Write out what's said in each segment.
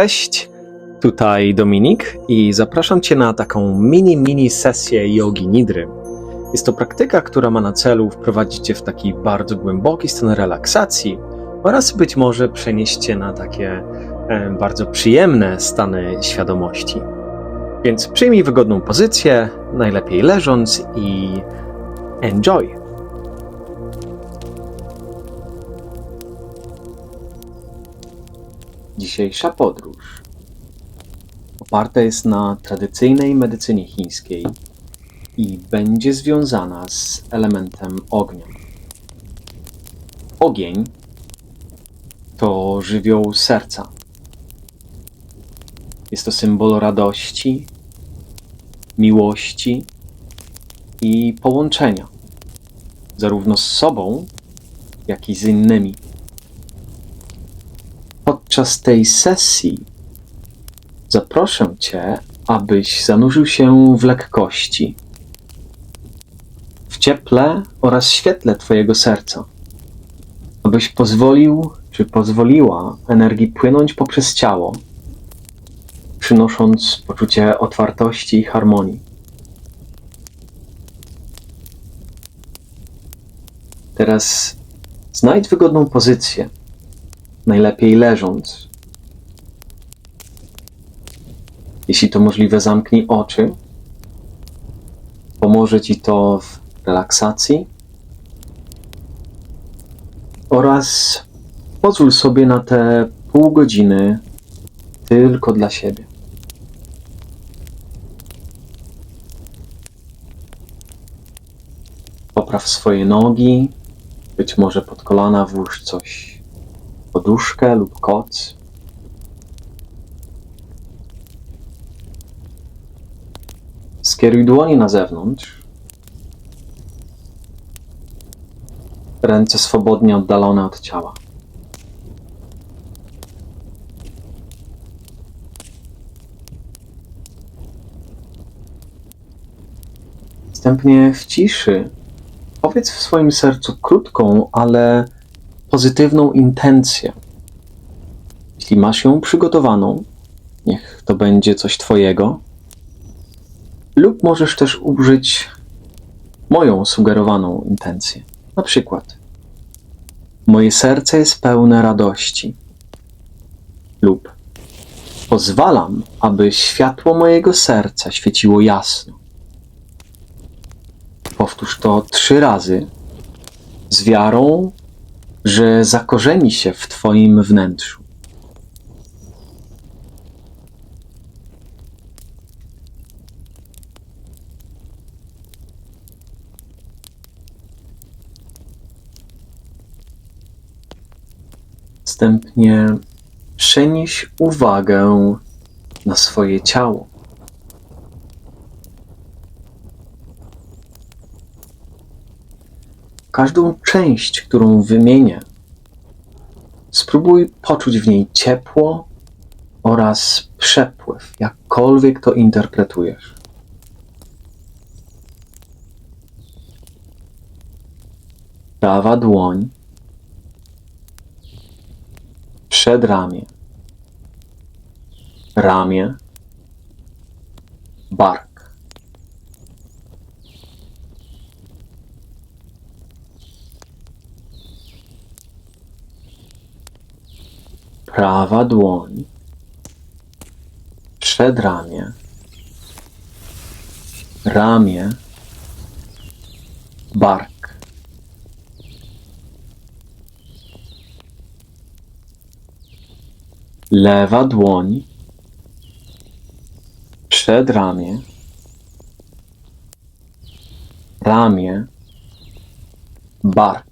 Cześć, tutaj Dominik i zapraszam Cię na taką mini, mini sesję jogi nidry. Jest to praktyka, która ma na celu wprowadzić Cię w taki bardzo głęboki stan relaksacji oraz być może przenieść Cię na takie e, bardzo przyjemne stany świadomości. Więc przyjmij wygodną pozycję, najlepiej leżąc i enjoy. Dzisiejsza podróż oparta jest na tradycyjnej medycynie chińskiej i będzie związana z elementem ognia. Ogień to żywioł serca. Jest to symbol radości, miłości i połączenia, zarówno z sobą, jak i z innymi. Podczas tej sesji zaproszę Cię, abyś zanurzył się w lekkości, w cieple oraz świetle Twojego serca, abyś pozwolił czy pozwoliła energii płynąć poprzez ciało, przynosząc poczucie otwartości i harmonii. Teraz znajdź wygodną pozycję najlepiej leżąc. Jeśli to możliwe, zamknij oczy. Pomoże Ci to w relaksacji oraz pozwól sobie na te pół godziny tylko dla siebie. Popraw swoje nogi, być może pod kolana włóż coś poduszkę lub koc. Skieruj dłonie na zewnątrz. Ręce swobodnie oddalone od ciała. Następnie w ciszy powiedz w swoim sercu krótką, ale pozytywną intencję. Jeśli masz ją przygotowaną, niech to będzie coś Twojego, lub możesz też użyć moją sugerowaną intencję. Na przykład, moje serce jest pełne radości, lub pozwalam, aby światło mojego serca świeciło jasno. Powtórz to trzy razy z wiarą że zakorzeni się w Twoim wnętrzu. Następnie przenieś uwagę na swoje ciało. Każdą część, którą wymienię, spróbuj poczuć w niej ciepło oraz przepływ, jakkolwiek to interpretujesz. Prawa dłoń, przedramię, ramię, bark. Prawa dłoń, przedramię, ramię, bark. Lewa dłoń, przedramię, ramię, bark.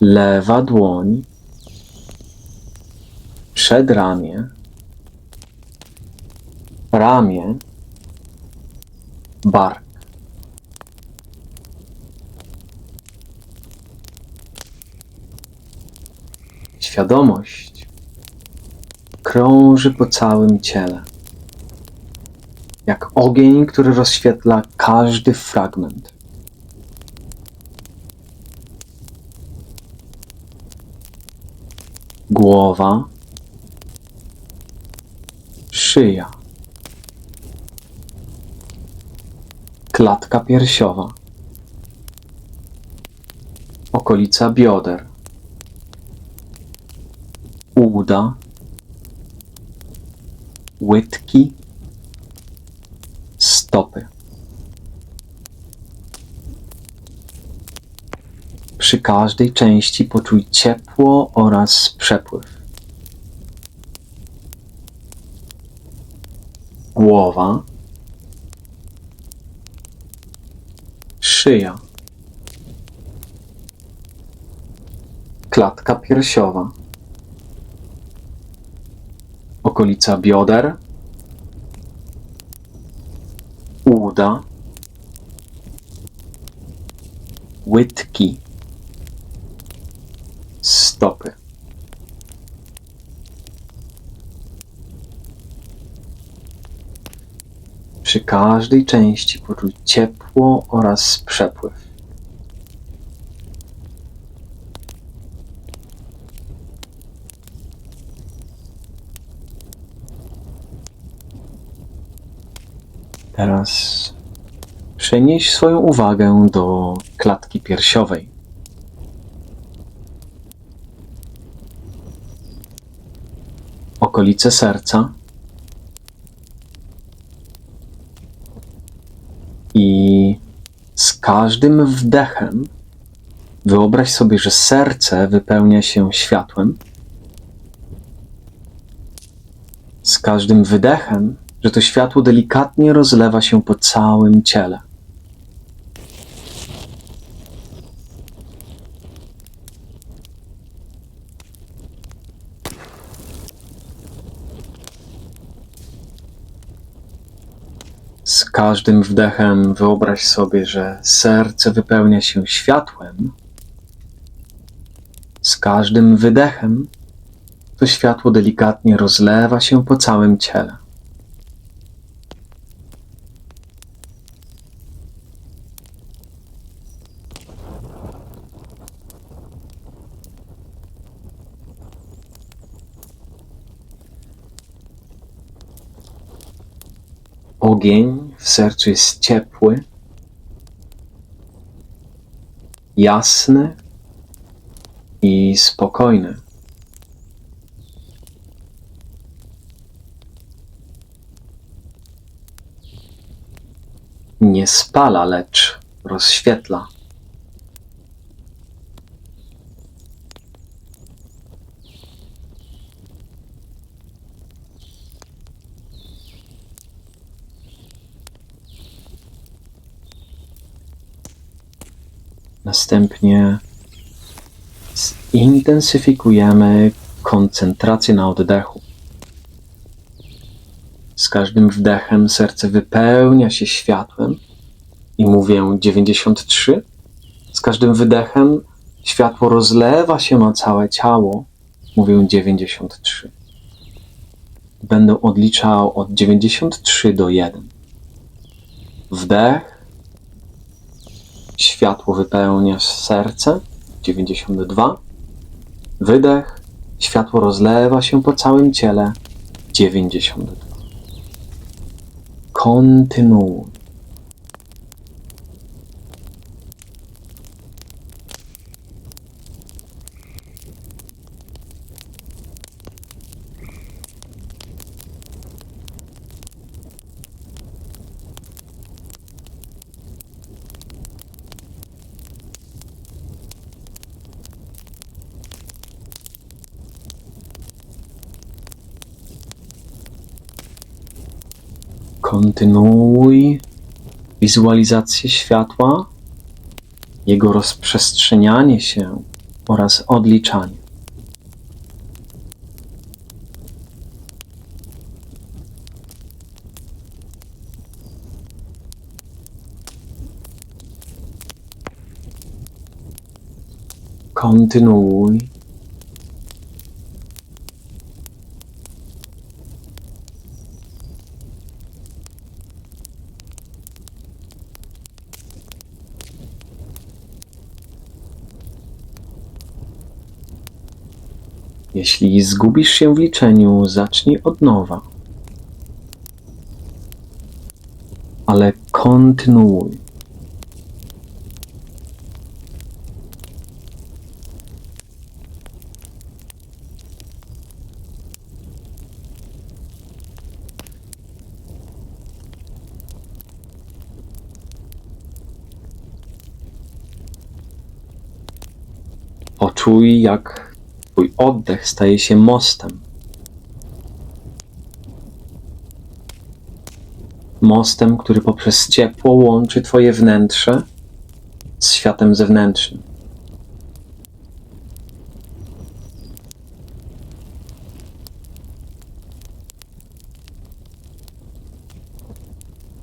Lewa dłoń, przedramię, ramię, bark. Świadomość krąży po całym ciele, jak ogień, który rozświetla każdy fragment. Głowa, szyja, klatka piersiowa, okolica bioder, uda, łydki, stopy. Przy każdej części poczuj ciepło oraz przepływ. Głowa, szyja, klatka piersiowa, okolica bioder, uda, łydki, stopy. Przy każdej części poczuj ciepło oraz przepływ. Teraz przenieś swoją uwagę do klatki piersiowej. Okolice serca i z każdym wdechem wyobraź sobie, że serce wypełnia się światłem. Z każdym wydechem że to światło delikatnie rozlewa się po całym ciele. Z każdym wdechem wyobraź sobie, że serce wypełnia się światłem. Z każdym wydechem to światło delikatnie rozlewa się po całym ciele. Ogień w sercu jest ciepły, jasny i spokojny. Nie spala, lecz rozświetla. Następnie zintensyfikujemy koncentrację na oddechu. Z każdym wdechem serce wypełnia się światłem i mówię 93. Z każdym wydechem światło rozlewa się na całe ciało. Mówię 93. Będę odliczał od 93 do 1. Wdech Światło wypełnia serce. 92. Wydech. Światło rozlewa się po całym ciele. 92. Kontynuuj. Kontynuuj wizualizację światła, jego rozprzestrzenianie się oraz odliczanie. Kontynuuj Jeśli zgubisz się w liczeniu, zacznij od nowa. Ale kontynuuj. Poczuj, jak oddech staje się mostem. Mostem, który poprzez ciepło łączy Twoje wnętrze z światem zewnętrznym.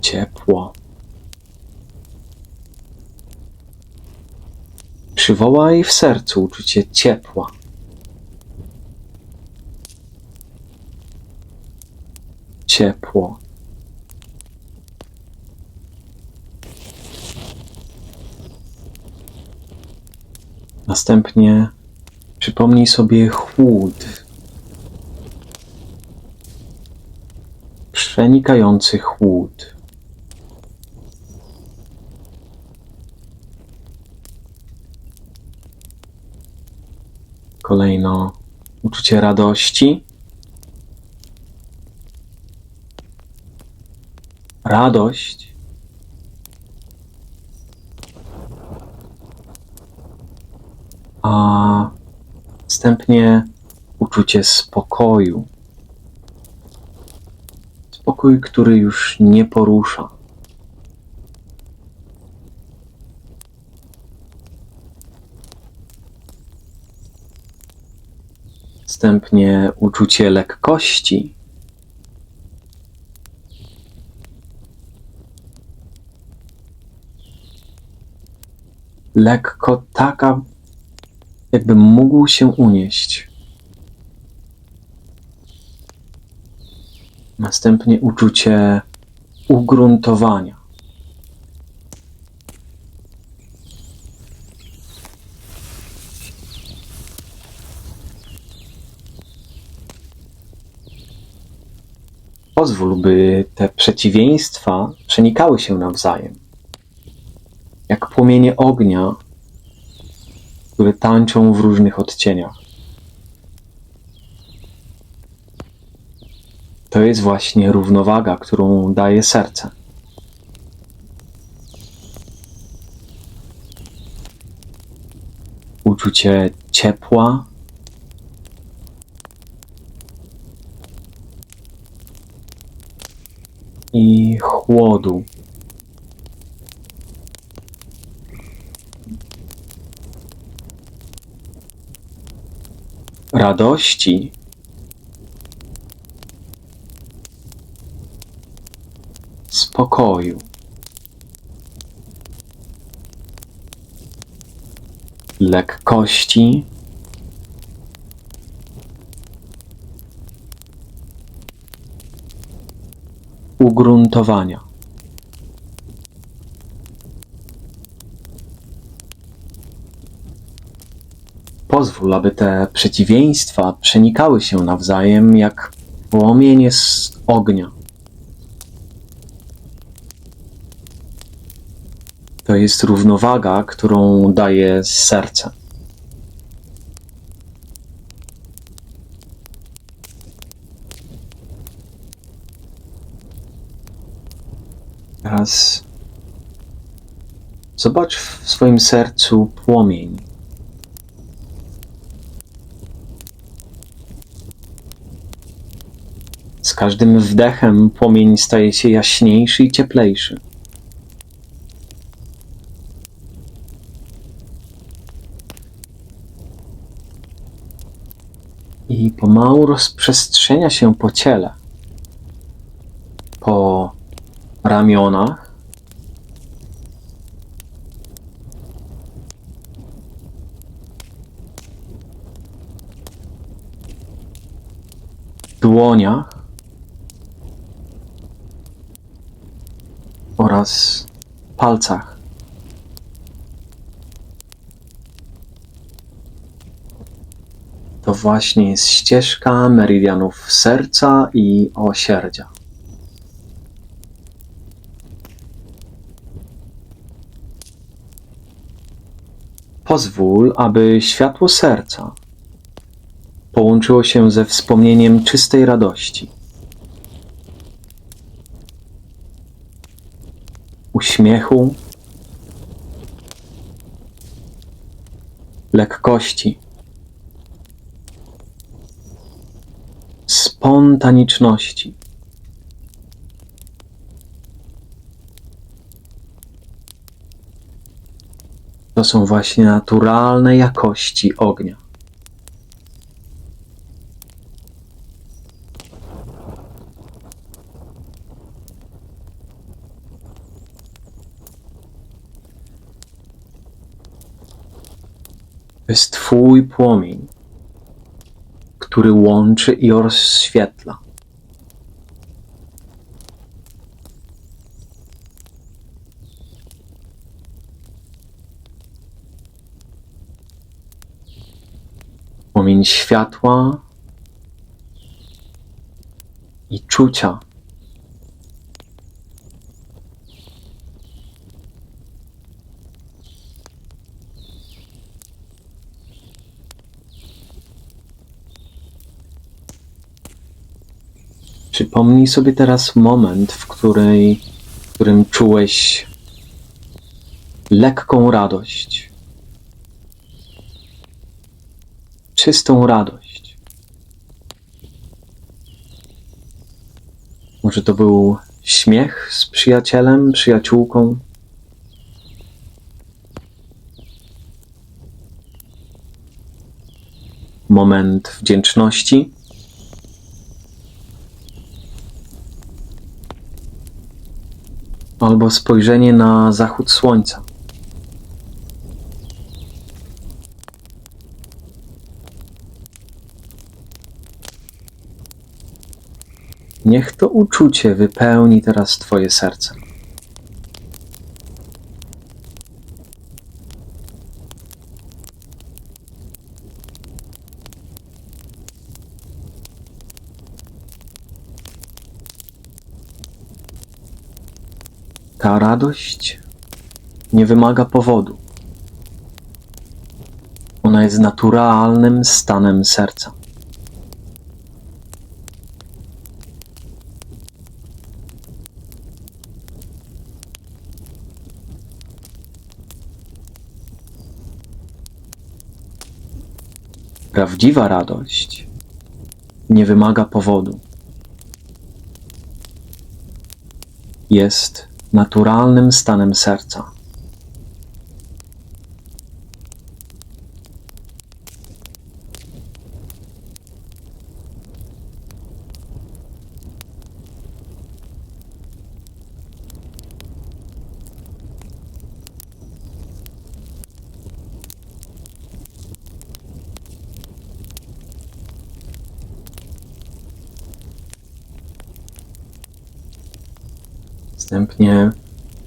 Ciepło. Przywołaj w sercu uczucie ciepła. Ciepło. Następnie przypomnij sobie chłód. Przenikający chłód. Kolejno uczucie radości. Radość. A następnie uczucie spokoju. Spokój, który już nie porusza. Następnie uczucie lekkości. Lekko taka, jakby mógł się unieść. Następnie uczucie ugruntowania. Pozwól, by te przeciwieństwa przenikały się nawzajem, jak płomienie ognia, które tańczą w różnych odcieniach. To jest właśnie równowaga, którą daje serce. Uczucie ciepła, i chłodu. Radości spokoju. Lekkości ugruntowania. Pozwól, aby te przeciwieństwa przenikały się nawzajem jak płomienie z ognia. To jest równowaga, którą daje serce. Teraz zobacz w swoim sercu płomień. Z każdym wdechem płomień staje się jaśniejszy i cieplejszy. I pomału rozprzestrzenia się po ciele, po ramionach, dłoniach oraz palcach. To właśnie jest ścieżka meridianów serca i osierdzia. Pozwól, aby światło serca połączyło się ze wspomnieniem czystej radości. Uśmiechu, lekkości, spontaniczności. To są właśnie naturalne jakości ognia. Twój płomień, który łączy i rozświetla. Płomień światła i czucia. Przypomnij sobie teraz moment, w, której, w którym czułeś lekką radość, czystą radość. Może to był śmiech z przyjacielem, przyjaciółką. Moment wdzięczności. Albo spojrzenie na zachód słońca. Niech to uczucie wypełni teraz Twoje serce. Ta radość nie wymaga powodu. Ona jest naturalnym stanem serca. Prawdziwa radość nie wymaga powodu. Jest naturalnym stanem serca. Następnie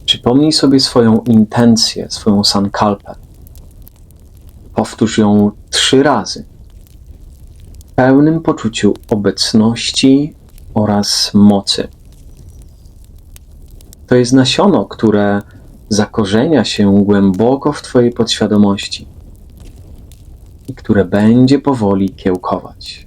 przypomnij sobie swoją intencję, swoją sankalpę. Powtórz ją trzy razy w pełnym poczuciu obecności oraz mocy. To jest nasiono, które zakorzenia się głęboko w Twojej podświadomości i które będzie powoli kiełkować.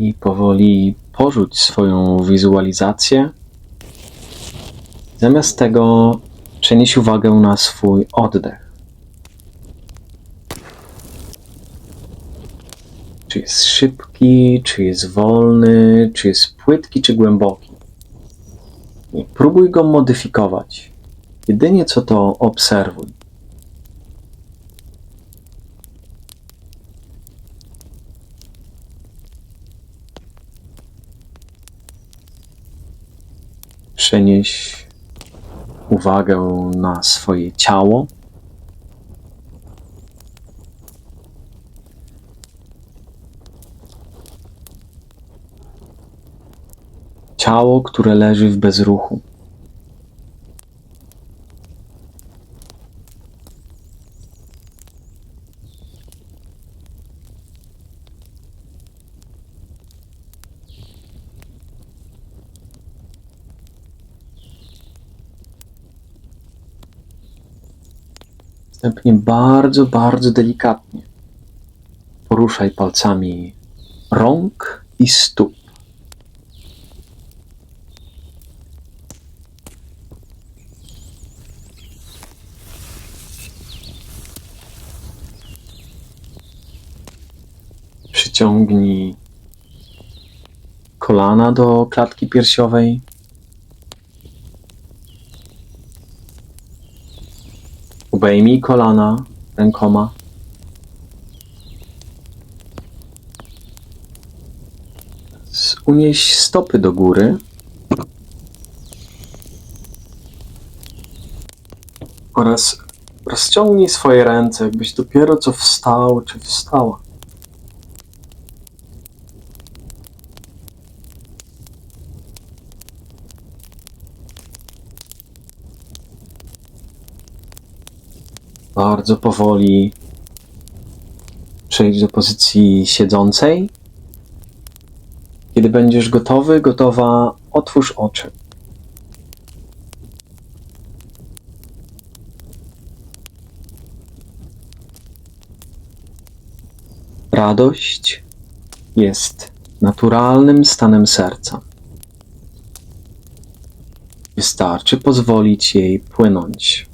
I powoli porzuć swoją wizualizację. Zamiast tego przenieś uwagę na swój oddech. Czy jest szybki, czy jest wolny, czy jest płytki, czy głęboki. Nie próbuj go modyfikować. Jedynie co to obserwuj. Przenieś uwagę na swoje ciało. Ciało, które leży w bezruchu. Następnie bardzo, bardzo delikatnie poruszaj palcami rąk i stóp. Przyciągnij kolana do klatki piersiowej. Obejmij kolana rękoma. Unieś stopy do góry. Oraz rozciągnij swoje ręce, jakbyś dopiero co wstał czy wstała. Bardzo powoli przejdź do pozycji siedzącej. Kiedy będziesz gotowy, gotowa, otwórz oczy. Radość jest naturalnym stanem serca. Wystarczy pozwolić jej płynąć.